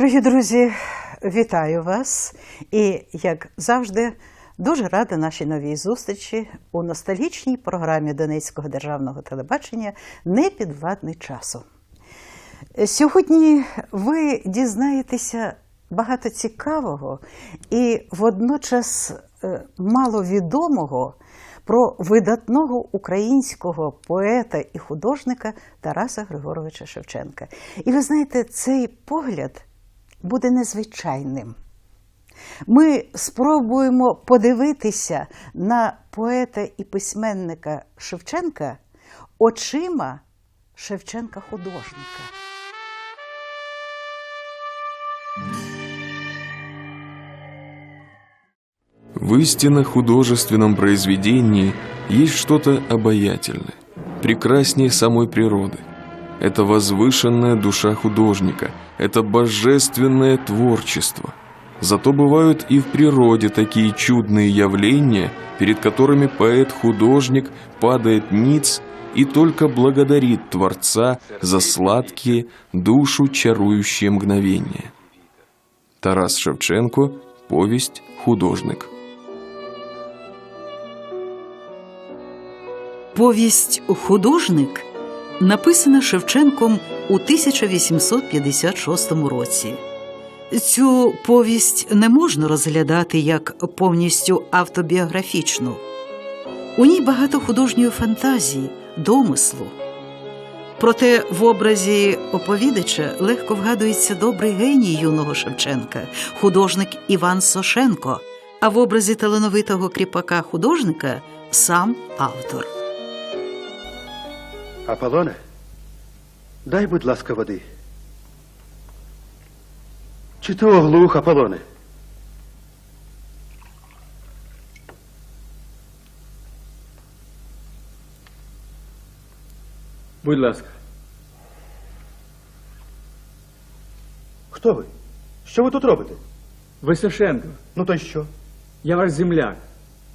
Дорогі друзі, вітаю вас! І, як завжди, дуже рада нашій новій зустрічі у ностальгічній програмі Донецького державного телебачення Непідвладний часу. Сьогодні ви дізнаєтеся багато цікавого і водночас е, маловідомого про видатного українського поета і художника Тараса Григоровича Шевченка. І ви знаєте, цей погляд буде незвичайним. Ми спробуємо подивитися на поета і письменника Шевченка очима Шевченка-художника. В истинно художественном произведении есть что-то обаятельное, прекраснее самой природы. Это возвышенная душа художника, это божественное творчество. Зато бывают и в природе такие чудные явления, перед которыми поэт-художник падает ниц и только благодарит Творца за сладкие, душу чарующие мгновения. Тарас Шевченко «Повесть художник». Повість Художник написана Шевченком у 1856 році. Цю повість не можна розглядати як повністю автобіографічну. У ній багато художньої фантазії, домислу. Проте в образі оповідача легко вгадується добрий геній юного Шевченка, художник Іван Сошенко, а в образі талановитого кріпака художника сам автор. Аполлоне, дай, будь ласка, води. Чи то оглух, Аполлоне? Будь ласка, Хто ви? Що ви тут робите? Висошенко, Ну то й що? я ваш земляк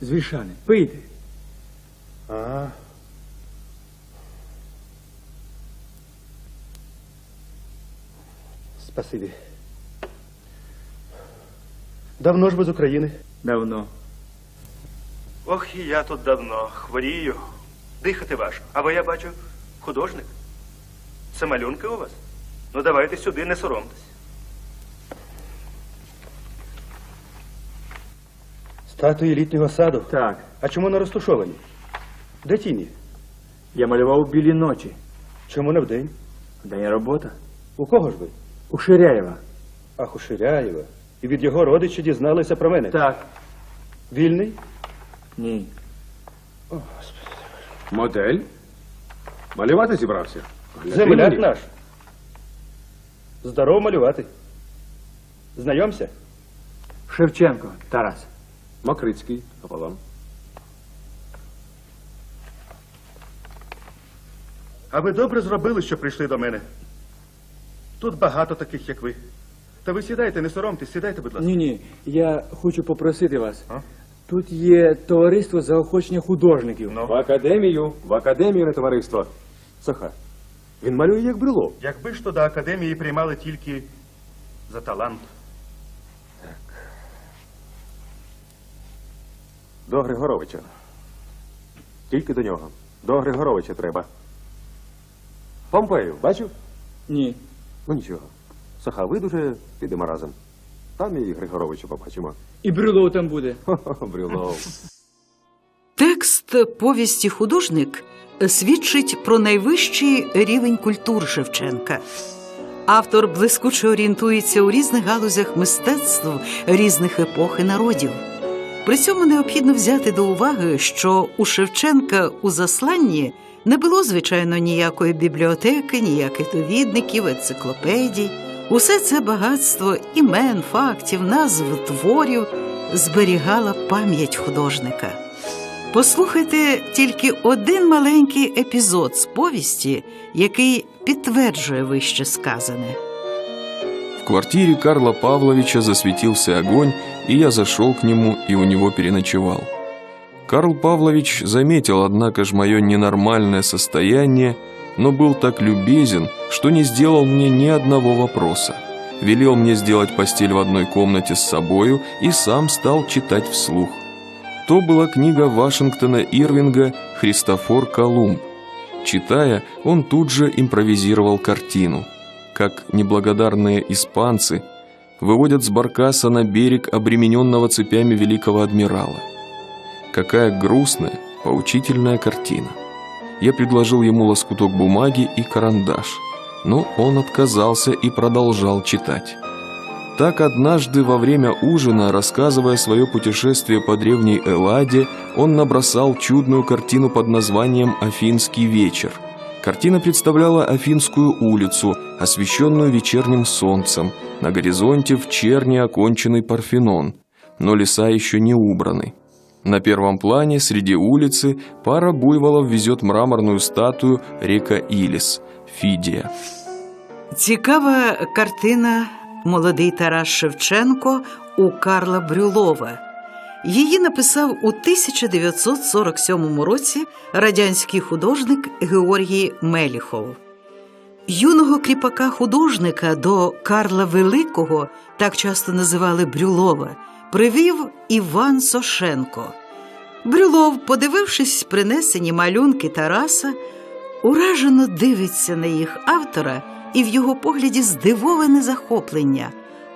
з Вільшани. Пийте. А. Спасибі. Давно ж ви з України? Давно. Ох, і я тут давно хворію. Дихати важко. Або я бачу художник. Це малюнки у вас? Ну давайте сюди, не соромтесь. Статуї літнього саду. Так, А чому не розташовані? Де тіні? я малював у білі ночі. Чому не вдень? День робота. У кого ж ви? У Ширяєва. Ах, у Ширяєва. І від його родичі дізналися про мене. Так. Вільний? Ні. Модель? Малювати зібрався? Гляди Земляк мені. наш. Здорово малювати. Знайомся? Шевченко, Тарас. Макрицький, Аполлон. А ви добре зробили, що прийшли до мене. Тут багато таких, як ви. Та ви сідайте, не соромтесь, сідайте, будь ласка. Ні, ні. Я хочу попросити вас. А? Тут є товариство заохочення художників. Ну. В академію, в академію, не товариство. Саха. Він малює як брело. Якби ж то до академії приймали тільки за талант. До Григоровича. Тільки до нього. До Григоровича треба. Помпею, бачив? Ні. Ну нічого. Саха, видуже, підемо разом. Там і Григоровича побачимо. І Брюлов там буде. Брюлов. Текст повісті художник свідчить про найвищий рівень культури Шевченка. Автор блискуче орієнтується у різних галузях мистецтв різних епох і народів. При цьому необхідно взяти до уваги, що у Шевченка у засланні не було, звичайно, ніякої бібліотеки, ніяких довідників, енциклопедій. Усе це багатство імен, фактів, назв творів зберігала пам'ять художника. Послухайте тільки один маленький епізод з повісті, який підтверджує вище сказане. В квартире Карла Павловича засветился огонь, и я зашел к нему и у него переночевал. Карл Павлович заметил, однако ж, мое ненормальное состояние но был так любезен, что не сделал мне ни одного вопроса. Велел мне сделать постель в одной комнате с собою и сам стал читать вслух. То была книга Вашингтона Ирвинга «Христофор Колумб». Читая, он тут же импровизировал картину. Как неблагодарные испанцы выводят с баркаса на берег обремененного цепями великого адмирала. Какая грустная, поучительная картина. Я предложил ему лоскуток бумаги и карандаш, но он отказался и продолжал читать. Так однажды во время ужина, рассказывая свое путешествие по древней Элладе, он набросал чудную картину под названием «Афинский вечер». Картина представляла Афинскую улицу, освещенную вечерним солнцем, на горизонте в черне оконченный Парфенон, но леса еще не убраны. На первом плане среди улицы пара буйволов везет мраморную статую река Илис, Фидия. Цікава картина Молодий Тарас Шевченко у Карла Брюлова. Її написав у 1947 році радянський художник Георгій Меліхов. Юного кріпака-художника до Карла Великого, так часто називали Брюлова, привів Іван Сошенко. Брюлов, подивившись принесені малюнки Тараса, уражено дивиться на їх автора і в його погляді здивоване захоплення.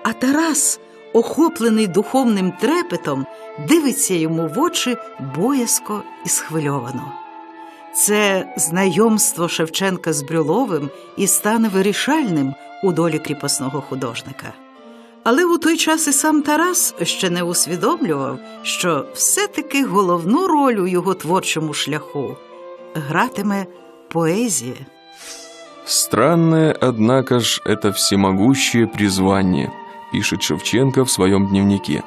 А Тарас, охоплений духовним трепетом, дивиться йому в очі боязко і схвильовано. Це знайомство Шевченка з Брюловим і стане вирішальним у долі кріпосного художника. Але у той час і сам Тарас ще не усвідомлював, що все-таки головну роль у його творчому шляху гратиме поезія. Странное, однако ж, это всемогущее призвание, пишет Шевченко в своем дневнике.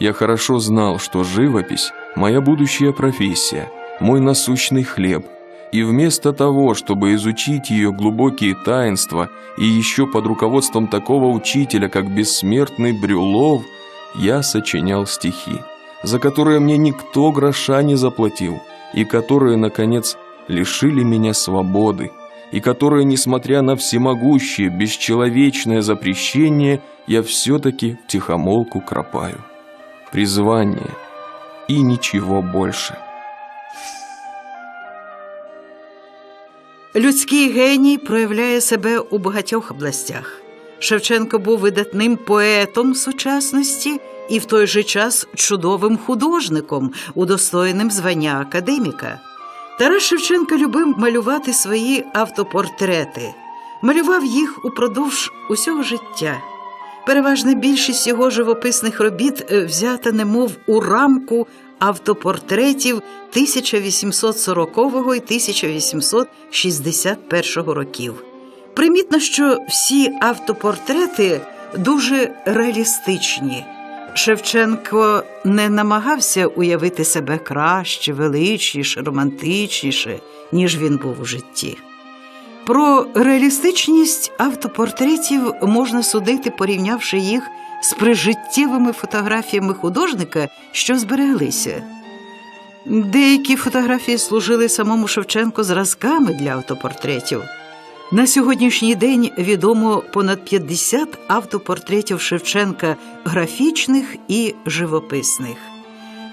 Я хорошо знал, что живопись – моя будущая профессия, мой насущный хлеб, и вместо того, чтобы изучить ее глубокие таинства и еще под руководством такого учителя, как бессмертный Брюлов, я сочинял стихи, за которые мне никто гроша не заплатил, и которые, наконец, лишили меня свободы, и которые, несмотря на всемогущее, бесчеловечное запрещение, я все-таки втихомолку кропаю. Призвание и ничего больше. Людський геній проявляє себе у багатьох областях. Шевченко був видатним поетом сучасності і в той же час чудовим художником, удостоєним звання академіка. Тарас Шевченко любив малювати свої автопортрети, малював їх упродовж усього життя. Переважна більшість його живописних робіт е, взята немов у рамку автопортретів 1840 і 1861 років. Примітно, що всі автопортрети дуже реалістичні. Шевченко не намагався уявити себе краще, величніше, романтичніше, ніж він був у житті. Про реалістичність автопортретів можна судити, порівнявши їх з прижиттєвими фотографіями художника, що збереглися. Деякі фотографії служили самому Шевченку зразками для автопортретів. На сьогоднішній день відомо понад 50 автопортретів Шевченка графічних і живописних.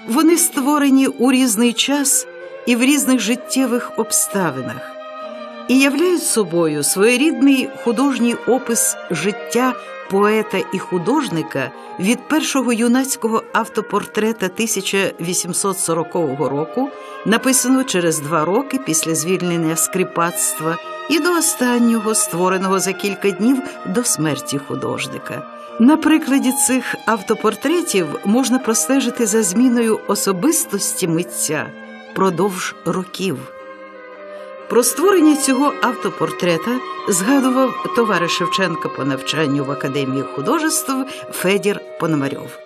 Вони створені у різний час і в різних життєвих обставинах і являють собою своєрідний художній опис життя поета і художника від першого юнацького автопортрета 1840 року, написаного через два роки після звільнення скрипацтва, і до останнього, створеного за кілька днів до смерті художника. На прикладі цих автопортретів можна простежити за зміною особистості митця продовж років. Про створення цього автопортрета згадував товариш Шевченка по навчанню в Академії художеств Федір Пономарьов.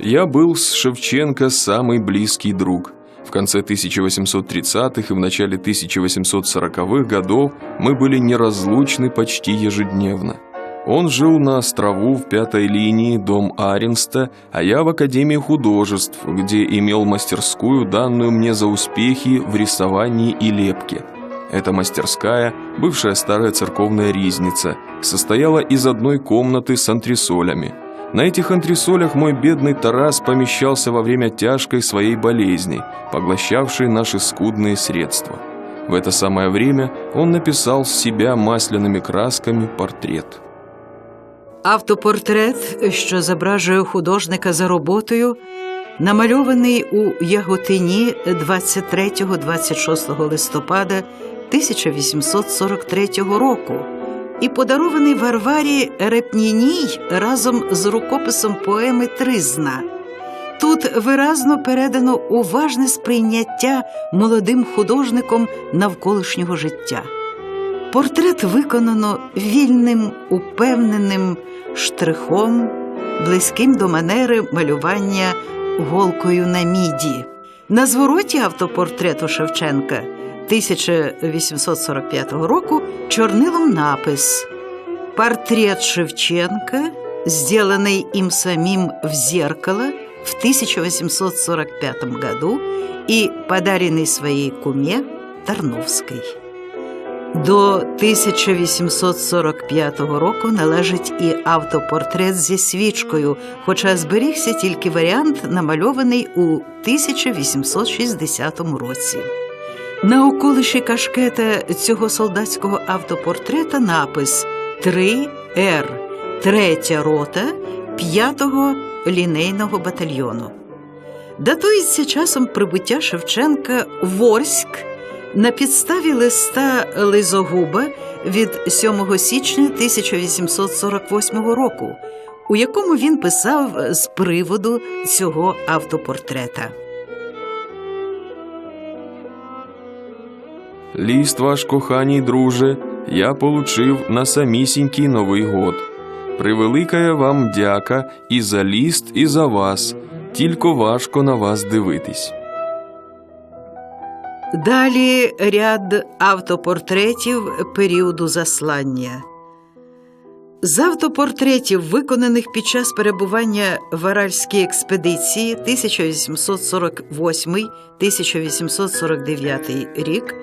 Я был с Шевченко самый близкий друг. Конце 1830-х и в начале 1840-х годов мы были неразлучны почти ежедневно. Он жил на острову в пятой линии, дом Аренста, а я в Академии художеств, где имел мастерскую, данную мне за успехи в рисовании и лепке. Эта мастерская, бывшая старая церковная ризница, состояла из одной комнаты с антресолями. На этих антресолях мой бедный Тарас помещался во время тяжкой своей болезни, поглощавшей наши скудные средства. В это самое время он написал с себя масляными красками портрет. Автопортрет, що зображує художника за роботою, намальований у Яготині 23-26 листопада 1843 року і подарований Варварі Репніній разом з рукописом поеми Тризна. Тут виразно передано уважне сприйняття молодим художником навколишнього життя. Портрет виконано вільним, упевненим штрихом, близьким до манери малювання голкою на міді. На звороті автопортрету Шевченка 1845 року чорнилом напис «Портрет Шевченка, сделанный им самим в зеркало в 1845 году и подаренный своей куме Тарновской». До 1845 року належить і автопортрет зі свічкою, хоча зберігся тільки варіант, намальований у 1860 році. На околиші кашкета цього солдатського автопортрета напис 3Р, третя рота 5-го лінейного батальйону. Датується часом прибуття Шевченка в Орськ на підставі листа Лизогуба від 7 січня 1848 року, у якому він писав з приводу цього автопортрета. Лист ваш, коханій друже, я получив на самісінький Новий год. Превеликая вам дяка і за ліст, і за вас. Тільки важко на вас дивитись. Далі ряд автопортретів періоду заслання. З автопортретів, виконаних під час перебування в Аральській експедиції 1848-1849 рік,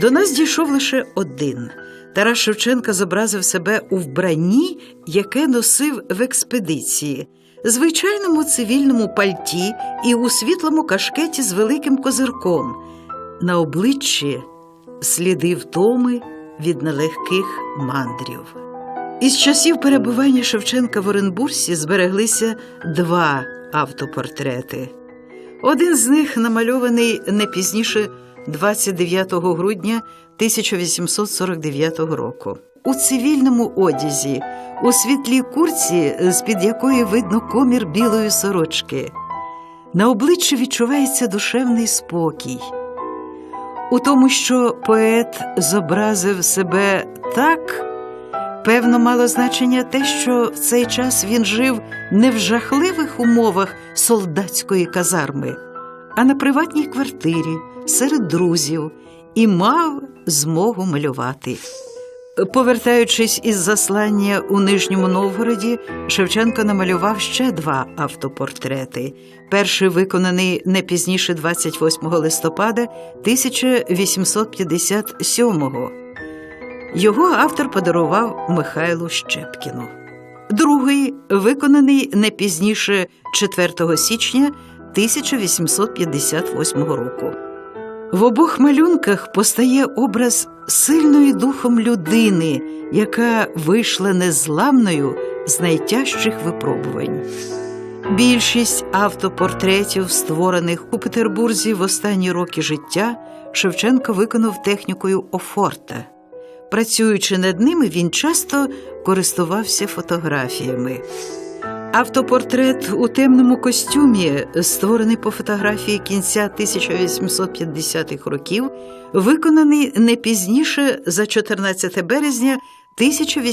до нас дійшов лише один. Тарас Шевченка зобразив себе у вбранні, яке носив в експедиції, звичайному цивільному пальті і у світлому кашкеті з великим козирком. На обличчі сліди втоми від нелегких мандрів. Із часів перебування Шевченка в Оренбурзі збереглися два автопортрети. Один з них намальований не пізніше 29 грудня 1849 року. У цивільному одязі, у світлій курці, з-під якої видно комір білої сорочки. На обличчі відчувається душевний спокій. У тому, що поет зобразив себе так, певно, мало значення те, що в цей час він жив не в жахливих умовах солдатської казарми, а на приватній квартирі серед друзів і мав змогу малювати. Повертаючись із заслання у Нижньому Новгороді, Шевченко намалював ще два автопортрети. Перший виконаний не пізніше 28 листопада 1857-го. Його автор подарував Михайлу Щепкіну. Другий виконаний не пізніше 4 січня 1858 року. В обох малюнках постає образ сильної духом людини, яка вийшла незламною з найтяжчих випробувань. Більшість автопортретів, створених у Петербурзі в останні роки життя, Шевченко виконав технікою Офорта. Працюючи над ними, він часто користувався фотографіями. Автопортрет у темному костюмі, створений по фотографії кінця 1850-х років, виконаний не пізніше за 14 березня 1800